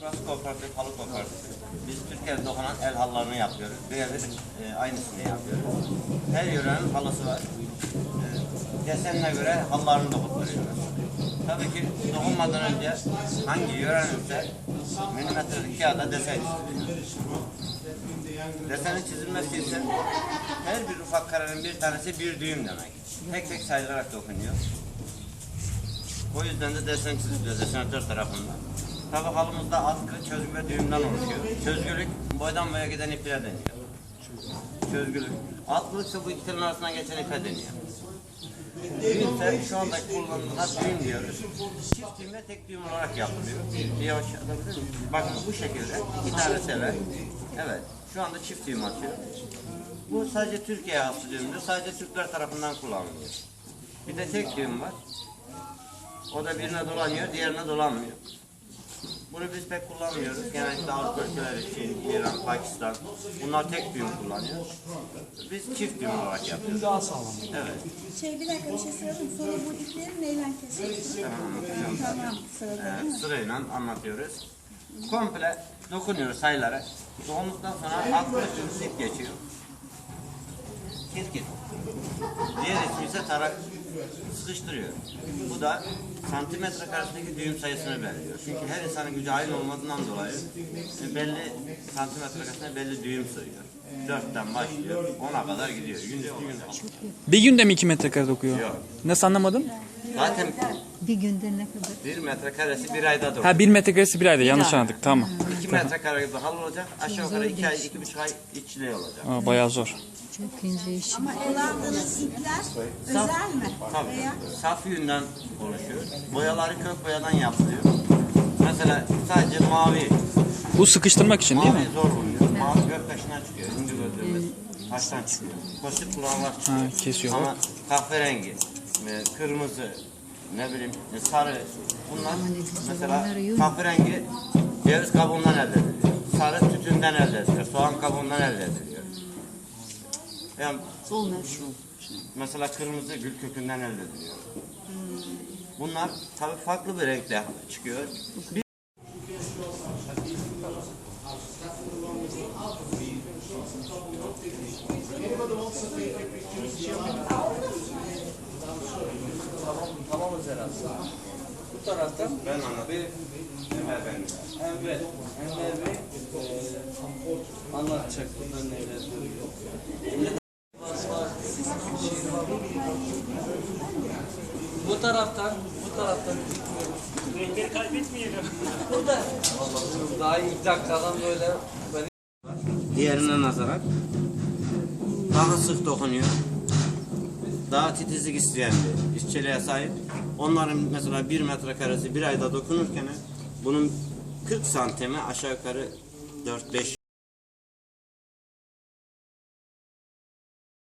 Burası kooperatif, halı kooperatifi. Biz Türkiye'de dokunan el halılarını yapıyoruz. Birebir e, aynısını yapıyoruz. Her yörenin halısı var. E, desenine göre halılarını dokutturuyoruz. Tabii ki dokunmadan önce hangi yöreninse milimetrelik kağıda desen çiziliyor. Desenin çizilmesi için her bir ufak karenin bir tanesi bir düğüm demek. Tek tek sayılarak dokunuyor. O yüzden de desen çiziliyor desenatör tarafından. Tabi halımızda atkı, çözgü ve düğümden oluşuyor. Çözgülük boydan boya giden iple deniyor. Çözgülük. Atkılık ise bu iki telin arasından geçen ipe deniyor. Düğüm ise şu andaki kullanılan düğüm diyoruz. Çift düğüm ve tek düğüm olarak yapılıyor. Bir? Bakın bu şekilde tane sele. Evet. Şu anda çift düğüm atıyor. Bu sadece Türkiye has düğümdür. Sadece Türkler tarafından kullanılıyor. Bir de tek düğüm var. O da birine dolanıyor, diğerine dolanmıyor. Bunu biz pek kullanmıyoruz. Genellikle Avrupa ülkeleri, Çin, İran, Pakistan. Bunlar tek düğüm kullanıyor. Biz çift düğüm olarak yapıyoruz. Daha sağlam. Evet. Şey bir dakika bir şey sorayım. Sonra bu ipleri neyle kesiyorsun? Hemen anlatacağım. Tamam sırada değil Evet, mi? sırayla anlatıyoruz. Komple dokunuyoruz sayılara. Dokunduktan sonra alt üstü ip geçiyor. Kirkit. Diğer ismi ise tarak. Sıkıştırıyor. Bu da santimetre karesindeki düğüm sayısını belirliyor. Çünkü her insanın gücü aynı olmadığından dolayı e, belli santimetre karesinde belli düğüm sığıyor. Dörtten başlıyor, ona kadar gidiyor. Gün üstü gün. Bir günde mi 2 metrekare dokuyor? Yok. Nasıl anlamadım? Zaten Bir günde ne kadar? bir metre karesi bir ayda doğru. Ha 1 metrekaresi bir ayda yanlış anladık tamam. 2 metrekare gibi hal olacak. Aşağı yukarı 2 ay, 2,5 ay içliği olacak. Aa, bayağı zor. Çok ince iş. Ama kullandığınız ipler özel mi? Tabii. Veya Saf yünden oluşuyor. Boyaları kök boyadan yapılıyor. Mesela sadece mavi, Bu sıkıştırmak için değil mavi mi? zor oluyor. Mavi göktaşından çıkıyor. İnci gözlüğümüz taştan çıkıyor. Koşuk kulağlar çıkıyor. Ha, kesiyor. Ama kahverengi, e, kırmızı, ne bileyim sarı bunlar mesela kahverengi ceviz kabuğundan elde ediliyor. Sarı tütünden elde ediliyor. Soğan kabuğundan elde ediliyor. Yani Mesela kırmızı gül kökünden elde ediliyor. Bunlar tabii farklı bir renkle çıkıyor. Bir Bu taraftan ben anlatayım. Ömer ben. Enver, Enver Bey e, anlatacak bunların neler duruyor. Bu taraftan, bu taraftan Renkleri kaybetmeyelim. Burada. Daha ilk dakikadan böyle ben Diğerine nazaran daha sık dokunuyor. Daha titizlik isteyen bir işçiliğe sahip. Onların mesela bir metrekaresi bir ayda dokunurken bunun 40 santimi aşağı yukarı 4-5